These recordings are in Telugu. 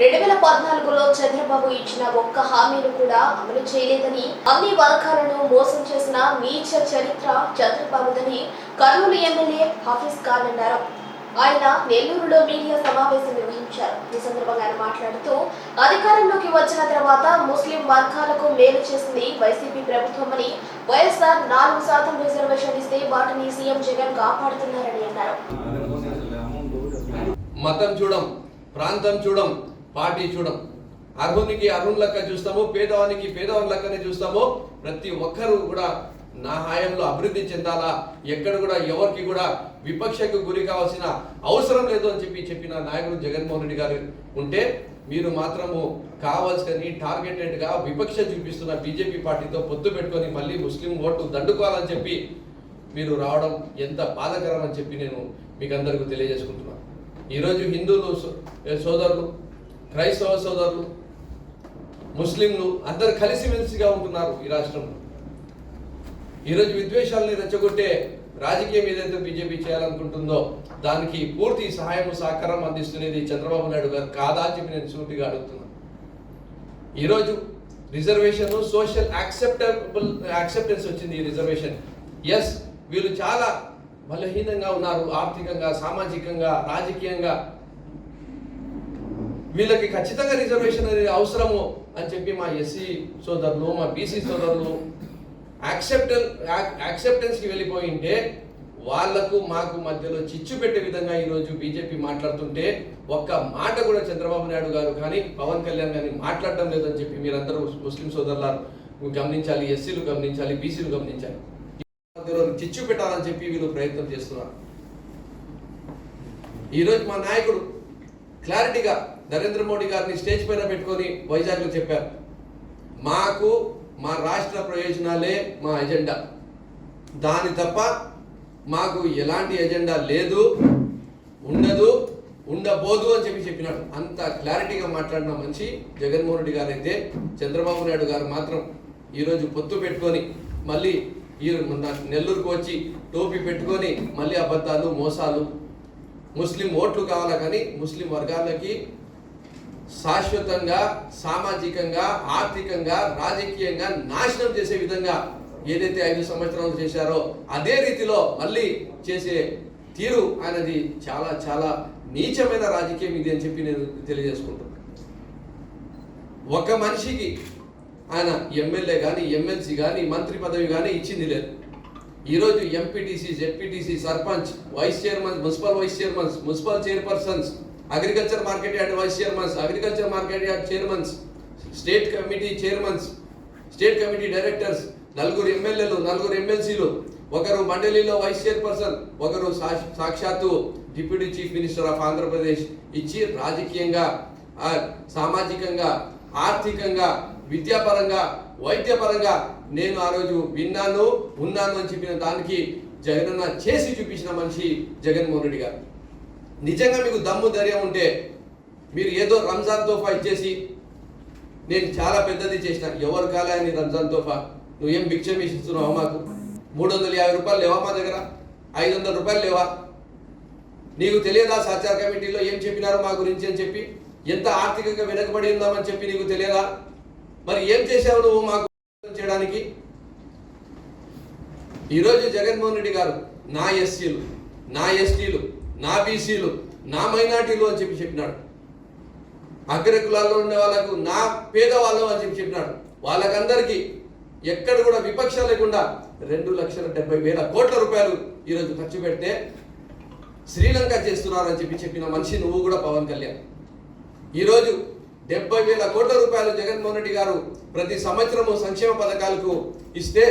రెండు వేల పద్నాలుగులో చంద్రబాబు ఇచ్చిన ఒక్క హామీను కూడా అమలు చేయలేదని అన్ని వర్గాలను మోసం చేసిన నీచ చరిత్ర చంద్రబాబుదని కర్నూలు ఎమ్మెల్యే హఫీజ్ ఖాన్ అన్నారు. ఆయన నెల్లూరులో మీడియా సమావేశం నిర్వహించారు. ఈ సందర్భంగా ఆయన మాట్లాడుతూ అధికారంలోకి వచ్చిన తర్వాత ముస్లిం వర్గాలకు మేలు చేసింది వైసీపీ ప్రభుత్వమని వైఎస్ఆర్ నాలుగు శాతం రిజర్వేషన్ ఇస్తే వాటిని సీఎం జగన్ కాపాడుతున్నారని అన్నారు. మతం చూడం ప్రాంతం చూడం పార్టీ చూడం. అర్హునికి అర్హుని లెక్క చూస్తాము పేదవానికి పేదవాని లెక్కనే చూస్తాము. ప్రతి ఒక్కరూ కూడా నా హాయంలో అభివృద్ధి చెందాలా? ఎక్కడ కూడా ఎవరికి కూడా విపక్షకు గురి కావాల్సిన అవసరం లేదు అని చెప్పి చెప్పిన నాయకుడు జగన్మోహన్ రెడ్డి గారు ఉంటే మీరు మాత్రము కావాల్సిన టార్గెటెడ్గా విపక్ష చూపిస్తున్న బీజేపీ పార్టీతో పొత్తు పెట్టుకొని మళ్ళీ ముస్లిం ఓటు దండుకోవాలని చెప్పి మీరు రావడం ఎంత బాధకరం అని చెప్పి నేను మీకు అందరికీ తెలియజేసుకుంటున్నాను. ఈరోజు హిందువులు సోదరులు క్రైస్తవ సోదరులు ముస్లింలు అందరు కలిసిమెలిసిగా ఉంటున్నారు ఈ రాష్ట్రంలో. ఈరోజు విద్వేషాలని రెచ్చగొట్టే రాజకీయం ఏదైతే బీజేపీ చేయాలనుకుంటుందో దానికి పూర్తి సహాయం సహకారం అందిస్తున్నది చంద్రబాబు నాయుడు గారు కాదా అని చెప్పి నేను సూటిగా అడుగుతున్నాను ఈరోజు రిజర్వేషన్ సోషల్ యాక్సెప్టబుల్ యాక్సెప్టెన్స్ వచ్చింది ఈ రిజర్వేషన్. ఎస్ వీళ్ళు చాలా బలహీనంగా ఉన్నారు ఆర్థికంగా సామాజికంగా రాజకీయంగా. వీళ్ళకి ఖచ్చితంగా రిజర్వేషన్ అనేది అవసరము అని చెప్పి మా ఎస్సీ సోదరులు మా బీసీ సోదరులు యాక్సెప్టెన్ యాక్సెప్టెన్స్కి వెళ్ళిపోయింటే వాళ్ళకు మాకు మధ్యలో చిచ్చు పెట్టే విధంగా ఈరోజు బీజేపీ మాట్లాడుతుంటే ఒక్క మాట కూడా చంద్రబాబు నాయుడు గారు కానీ పవన్ కళ్యాణ్ కానీ మాట్లాడడం లేదని చెప్పి మీరందరూ ముస్లిం సోదరులు గమనించాలి ఎస్సీలు గమనించాలి బీసీలు గమనించాలి. మధ్యలో చిచ్చు పెట్టాలని చెప్పి వీళ్ళు ప్రయత్నం చేస్తున్నారు. ఈరోజు మా నాయకుడు క్లారిటీగా నరేంద్ర మోడీ గారిని స్టేజ్ పైన పెట్టుకొని వైజాగ్లో చెప్పారు. మాకు మా రాష్ట్ర ప్రయోజనాలే మా ఎజెండా. దాని తప్ప మాకు ఎలాంటి ఎజెండా లేదు ఉండదు ఉండబోదు అని చెప్పి చెప్పినాడు. అంత క్లారిటీగా మాట్లాడిన మంచి జగన్మోహన్ రెడ్డి గారు అయితే చంద్రబాబు నాయుడు గారు మాత్రం ఈరోజు పొత్తు పెట్టుకొని మళ్ళీ ఈ నెల్లూరుకు వచ్చి టోపీ పెట్టుకొని మళ్ళీ అబద్ధాలు మోసాలు ముస్లిం ఓట్లు కావాలా కానీ ముస్లిం వర్గాలకి శాశ్వతంగా సామాజికంగా ఆర్థికంగా రాజకీయంగా నాశనం చేసే విధంగా ఏదైతే ఐదు సంవత్సరాలు చేశారో అదే రీతిలో మళ్ళీ చేసే తీరు ఆయనది చాలా చాలా నీచమైన రాజకీయం ఇది అని చెప్పి నేను తెలియజేసుకుంటున్నాను ఒక మనిషికి ఆయన ఎమ్మెల్యే కానీ ఎమ్మెల్సీ కానీ మంత్రి పదవి కానీ ఇచ్చింది లేదు. ఈరోజు MPTC ZPTC sarpanch vice chairman municipal vice chairmans municipal chairpersons agriculture market yard vice chairmans agriculture market yard chairmans state committee chairmans state committee directors నలుగురు ఎమ్మెల్యేలు నలుగురు ఎమ్మెల్సీలు ఒకరు మండలిలో వైస్ చైర్పర్సన్ ఒకరు సాక్షాత్తు deputy chief minister of Andhra Pradesh ఇచ్చి రాజకీయంగా సామాజికంగా ఆర్థికంగా విద్యాపరంగా వైద్యపరంగా నేను ఆ రోజు విన్నాను ఉన్నాను అని చెప్పిన దానికి జగనన్న చేసి చూపించిన మనిషి జగన్మోహన్ రెడ్డి గారు. నిజంగా మీకు దమ్ము ధైర్యం ఉంటే మీరు ఏదో రంజాన్ తోఫా ఇచ్చేసి నేను చాలా పెద్దది చేసిన ఎవరు కాలే అని రంజాన్ తోఫా. నువ్వేం భిక్షం ఇస్తున్నావా మాకు మూడు వందల యాభై రూపాయలు లేవా మా దగ్గర? ఐదు వందల రూపాయలు లేవా? నీకు తెలియదా సహచార కమిటీలో ఏం చెప్పినారో మా గురించి అని చెప్పి? ఎంత ఆర్థికంగా వెనకబడి ఉందామని చెప్పి నీకు తెలియదా? మరి ఏం చేశావు నువ్వు మాకు చేయడానికి? ఈరోజు జగన్మోహన్ రెడ్డి గారు నా ఎస్సీలు నా ఎస్టీలు నా బీసీలు నా మైనార్టీలు అని చెప్పి చెప్పినాడు. అగ్రకులాల్లో ఉండే వాళ్ళకు నా పేదవాళ్ళం అని చెప్పి చెప్పినాడు. వాళ్ళకందరికీ ఎక్కడ కూడా విపక్ష లేకుండా రెండు లక్షల డెబ్బై వేల కోట్ల రూపాయలు ఈరోజు ఖర్చు పెడితే శ్రీలంక చేస్తున్నారని చెప్పి చెప్పిన మనిషి నువ్వు కూడా పవన్ కళ్యాణ్. ఈరోజు డెబ్బై వేల కోట్ల రూపాయలు జగన్మోహన్ రెడ్డి గారు ప్రతి సంవత్సరము సంక్షేమ పథకాలకు ఇస్తే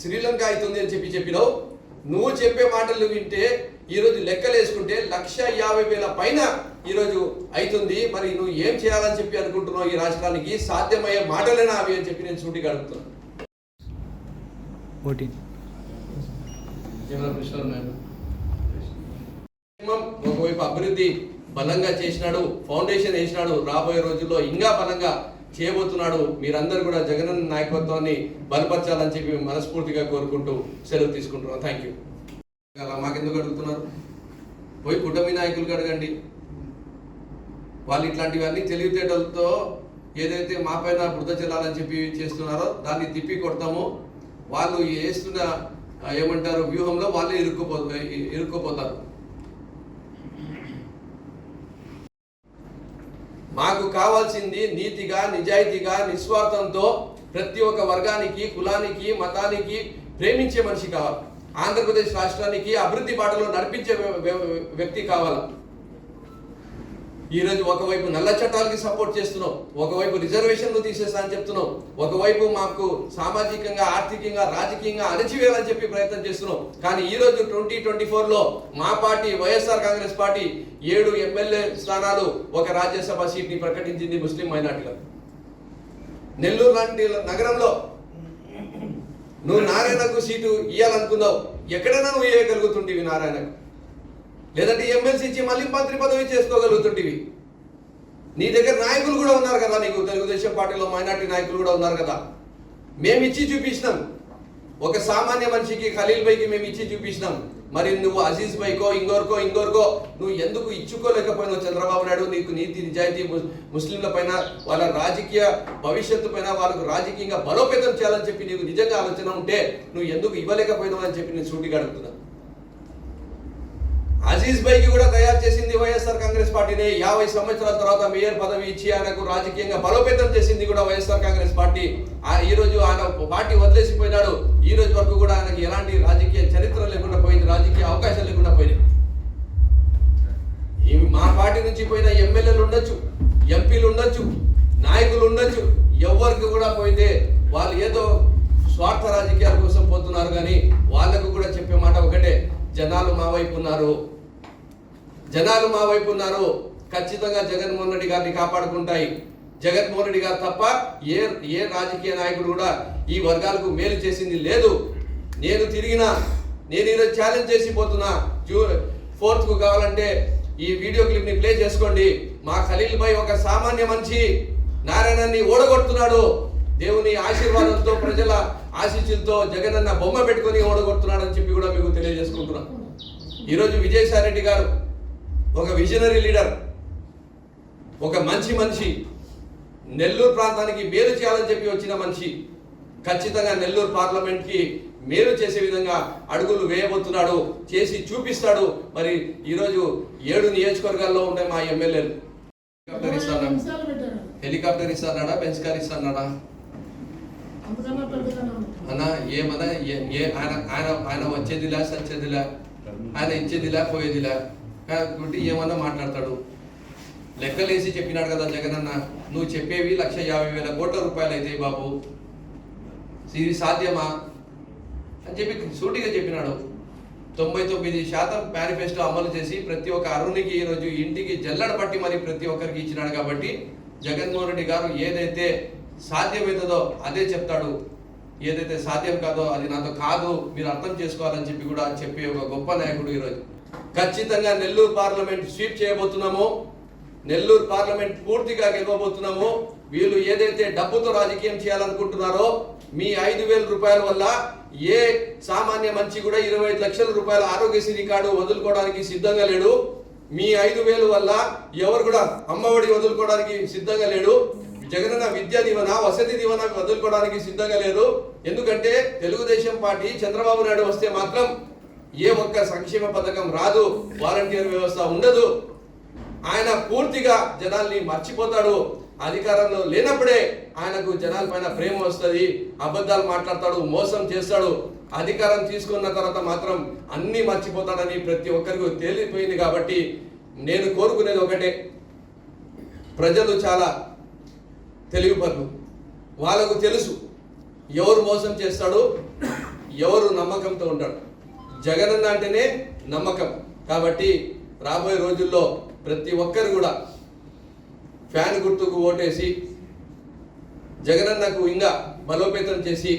శ్రీలంక అవుతుంది అని చెప్పి చెప్పినావు. నువ్వు చెప్పే మాటలు వింటే ఈరోజు లెక్కలు వేసుకుంటే లక్ష యాభై వేల పైన ఈరోజు అవుతుంది మరి నువ్వు ఏం చేయాలని చెప్పి అనుకుంటున్నావు ఈ రాష్ట్రానికి? సాధ్యమయ్యే మాటలేనా అవి అని చెప్పి నేను సూటిగా అడుగుతున్నాను ఓటీ ఒకవైపు అభివృద్ధి బలంగా చేసినాడు ఫౌండేషన్ వేసినాడు రాబోయే రోజుల్లో ఇంకా బలంగా చేయబోతున్నాడు. మీరందరూ కూడా జగనన్న నాయకత్వాన్ని బలపరచాలని చెప్పి మనస్ఫూర్తిగా కోరుకుంటూ సెలవు తీసుకుంటున్నాం. థ్యాంక్ యూ అలా మాకెందుకు అడుగుతున్నారు? పోయి కుటుంబీ నాయకులకు అడగండి. వాళ్ళు ఇట్లాంటివన్నీ తెలివితేటలతో ఏదైతే మా పైన బురద చెల్లాలని చెప్పి చేస్తున్నారో దాన్ని తిప్పి కొడతాము. వాళ్ళు వేస్తున్న ఏమంటారు వ్యూహంలో వాళ్ళే ఇరుక్కుపో ఇరుక్కుపోతారు. మాకు కావాల్సింది నీతిగా నిజాయితీగా నిస్వార్థంతో ప్రతి ఒక్క వర్గానికి కులానికి మతానికి ప్రేమించే మనిషి కావాలి. ఆంధ్రప్రదేశ్ రాష్ట్రానికి అభివృద్ధి బాటలో నడిపించే వ్య- వ్య- వ్యక్తి కావాలి. ఈరోజు ఒకవైపు నల్ల చట్టాలకి సపోర్ట్ చేస్తున్నాం ఒకవైపు రిజర్వేషన్లు తీసేస్తా అని చెప్తున్నాం ఒకవైపు మాకు సామాజికంగా ఆర్థికంగా రాజకీయంగా అణచివేయాలని చెప్పి ప్రయత్నం చేస్తున్నాం. కానీ ఈ రోజు ట్వంటీ ట్వంటీ ఫోర్లో మా పార్టీ వైఎస్ఆర్ కాంగ్రెస్ పార్టీ ఏడు ఎమ్మెల్యే స్థానాలు ఒక రాజ్యసభ సీట్ని ప్రకటించింది ముస్లిం మైనార్టీలకు. నెల్లూరు లాంటి నగరంలో నువ్వు నారాయణకు సీటు ఇవ్వాలనుకున్నావు ఎక్కడైనా నువ్వు ఇవ్వగలుగుతుంటివి నారాయణకు. లేదంటే ఎమ్మెల్సీ ఇచ్చి మళ్ళీ మంత్రి పదవి చేసుకోగలుగుతుంటివి. నీ దగ్గర నాయకులు కూడా ఉన్నారు కదా నీకు. తెలుగుదేశం పార్టీలో మైనార్టీ నాయకులు కూడా ఉన్నారు కదా. మేము ఇచ్చి చూపించినాం. ఒక సామాన్య మనిషికి ఖలీల్ బైకి మేము ఇచ్చి చూపించినాం. మరి నువ్వు అజీజ్ బైకో ఇంగోర్కో ఇంగోర్కో నువ్వు ఎందుకు ఇచ్చుకోలేకపోయినావు చంద్రబాబు నాయుడు? నీకు నీతి నిజాయితీ ముస్లింల పైన వాళ్ళ రాజకీయ భవిష్యత్తు పైన వాళ్ళకు రాజకీయంగా బలోపేతం చేయాలని చెప్పి నీకు నిజంగా ఆలోచన ఉంటే నువ్వు ఎందుకు ఇవ్వలేకపోయినావు అని చెప్పి నేను సూటిగా అడుగుతున్నా. అజీజ్ బైకి కూడా తయారు వైఎస్ఆర్ కాంగ్రెస్ పార్టీనే యాభై సంవత్సరాల తర్వాత మేయర్ పదవి ఇచ్చి ఆయనకు రాజకీయంగా బలోపేతం చేసింది కూడా వైఎస్ఆర్ కాంగ్రెస్ పార్టీ. ఆ- ఈ రోజు ఆయన పార్టీ వదిలేసిపోయినాడు. ఈ రోజు వరకు కూడా ఆయనకి ఎలాంటి రాజకీయ చరిత్ర లేకుండా పోయింది రాజకీయ అవకాశం లేకుండా పోయింది మా పార్టీ నుంచి పోయిన ఎమ్మెల్యేలు ఉండొచ్చు ఎంపీలు ఉండొచ్చు నాయకులు ఉండొచ్చు ఎవరికి కూడా పోయితే వాళ్ళు ఏదో స్వార్థ రాజకీయాల కోసం పోతున్నారు కానీ వాళ్ళకు కూడా చెప్పే మాట ఒకటే జనాలు మా వైపు ఉన్నారు. జనాలు మా వైపు ఉన్నారు. ఖచ్చితంగా జగన్మోహన్ రెడ్డి గారిని కాపాడుకుంటాయి. జగన్మోహన్ రెడ్డి గారు తప్ప ఏ ఏ రాజకీయ నాయకుడు కూడా ఈ వర్గాలకు మేలు చేసింది లేదు. నేను తిరిగిన నేను ఈరోజు ఛాలెంజ్ చేసి పోతున్నా. జూ ఫోర్త్కు కావాలంటే ఈ వీడియో క్లిప్ని ప్లే చేసుకోండి. మా ఖలీల్ భాయ్ ఒక సామాన్య మనిషి. నారాయణాన్ని ఓడగొడుతున్నాడు. దేవుని ఆశీర్వాదంతో ప్రజల ఆశీస్సులతో జగన్ అన్న బొమ్మ పెట్టుకొని ఓడగొడుతున్నాడని చెప్పి కూడా మీకు తెలియజేసుకుంటున్నాం. ఈరోజు విజయసాయి రెడ్డి గారు ఒక విజనరీ లీడర్ ఒక మంచి మనిషి నెల్లూరు ప్రాంతానికి మేలు చేయాలని చెప్పి వచ్చిన మనిషి ఖచ్చితంగా నెల్లూరు పార్లమెంట్కి మేలు చేసే విధంగా అడుగులు వేయబోతున్నాడు చేసి చూపిస్తాడు. మరి ఈరోజు ఏడు నియోజకవర్గాల్లో ఉండే మా ఎమ్మెల్యేలు. హెలికాప్టర్ ఇస్తాడా హెలికాప్టర్ ఇస్తాడా బెంచ్ కార్ ఇస్తాడా. అన్న ఏమన్నా? ఏ ఆయన ఆయన ఆయన వచ్చేదిలా సచ్చేదిలా? ఆయన ఇచ్చేదిలా పోయేదిలా? కాబట్టి ఏమన్నా మాట్లాడతాడు? లెక్కలేసి చెప్పినాడు కదా జగనన్న నువ్వు చెప్పేవి లక్ష యాభై వేల కోట్ల రూపాయలు అయితే బాబు. ఇది సాధ్యమా? అని చెప్పి సూటిగా చెప్పినాడు. తొంభై తొమ్మిది శాతం మేనిఫెస్టో అమలు చేసి ప్రతి ఒక్క అరుణికి ఈరోజు ఇంటికి జల్లడ పట్టి మరి ప్రతి ఒక్కరికి ఇచ్చినాడు కాబట్టి జగన్మోహన్ రెడ్డి గారు ఏదైతే సాధ్యమవుతుందో అదే చెప్తాడు. ఏదైతే సాధ్యం కాదో అది నాతో కాదు మీరు అర్థం చేసుకోవాలని చెప్పి కూడా చెప్పే ఒక గొప్ప నాయకుడు ఈరోజు. ఖచ్చితంగా నెల్లూరు పార్లమెంట్ స్వీప్ చేయబోతున్నాము నెల్లూరు పార్లమెంట్ పూర్తిగా గెలవబోతున్నాము వీళ్ళు ఏదైతే డబ్బుతో రాజకీయం చేయాలనుకుంటున్నారో మీ ఐదు వేల రూపాయల వల్ల ఏ సామాన్య మంచి కూడా ఇరవై ఐదు లక్షల రూపాయల ఆరోగ్యశ్రీ కార్డు వదులుకోవడానికి సిద్ధంగా లేడు. మీ ఐదు వేలు వల్ల ఎవరు కూడా అమ్మఒడి వదులుకోవడానికి సిద్ధంగా లేడు. జగనన్న విద్యా దీవెన వసతి దీవెన వదులుకోవడానికి సిద్ధంగా లేరు. ఎందుకంటే తెలుగుదేశం పార్టీ చంద్రబాబు నాయుడు వస్తే మాత్రం ఏ ఒక్క సంక్షేమ పథకం రాదు వాలంటీర్ వ్యవస్థ ఉండదు. ఆయన పూర్తిగా జనాల్ని మర్చిపోతాడు. అధికారంలో లేనప్పుడే ఆయనకు జనాల పైన ప్రేమ వస్తుంది అబద్ధాలు మాట్లాడతాడు మోసం చేస్తాడు. అధికారం తీసుకున్న తర్వాత మాత్రం అన్నీ మర్చిపోతాడని ప్రతి ఒక్కరికి తేలిపోయింది కాబట్టి నేను కోరుకునేది ఒకటే. ప్రజలు చాలా తెలివిపరులు. వాళ్ళకు తెలుసు ఎవరు మోసం చేస్తాడు ఎవరు నమ్మకంతో ఉంటాడు. జగనన్న అంటేనే నమ్మకం. కాబట్టి రాబోయే రోజుల్లో ప్రతి ఒక్కరు కూడా ఫ్యాన్ గుర్తుకు ఓటేసి జగనన్నకు ఇంకా బలోపేతం చేసి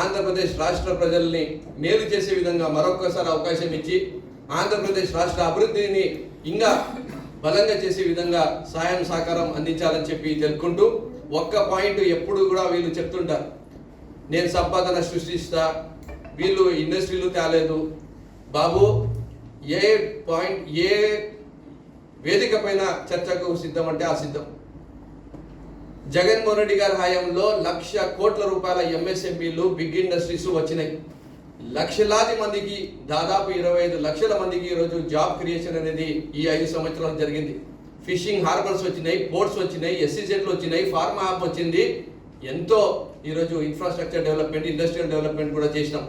ఆంధ్రప్రదేశ్ రాష్ట్ర ప్రజల్ని మేలు చేసే విధంగా మరొకసారి అవకాశం ఇచ్చి ఆంధ్రప్రదేశ్ రాష్ట్ర అభివృద్ధిని ఇంకా బలంగా చేసే విధంగా సాయం సహకారం అందించాలని చెప్పి తెలుపుకుంటూ ఒక్క పాయింట్ ఎప్పుడు కూడా వీళ్ళు చెప్తుంటారు. నేను సంపాదన సృష్టిస్తా వీళ్ళు ఇండస్ట్రీలు తేలేదు. బాబు ఏ పాయింట్ ఏ వేదిక పైన చర్చకు సిద్ధం అంటే ఆ సిద్ధం. జగన్మోహన్ రెడ్డి గారి హయాంలో లక్ష కోట్ల రూపాయల ఎంఎస్ఎంఈలు బిగ్ ఇండస్ట్రీస్ వచ్చినాయి. లక్షలాది మందికి దాదాపు ఇరవై ఐదు లక్షల మందికి ఈరోజు జాబ్ క్రియేషన్ అనేది ఈ ఐదు సంవత్సరాలు జరిగింది. ఫిషింగ్ హార్బర్స్ వచ్చినాయి పోర్ట్స్ వచ్చినాయి ఎస్సీజెట్లు వచ్చినాయి ఫార్మా యాప్ వచ్చింది. ఎంతో ఈరోజు ఇన్ఫ్రాస్ట్రక్చర్ డెవలప్మెంట్ ఇండస్ట్రియల్ డెవలప్మెంట్ కూడా చేసినాం.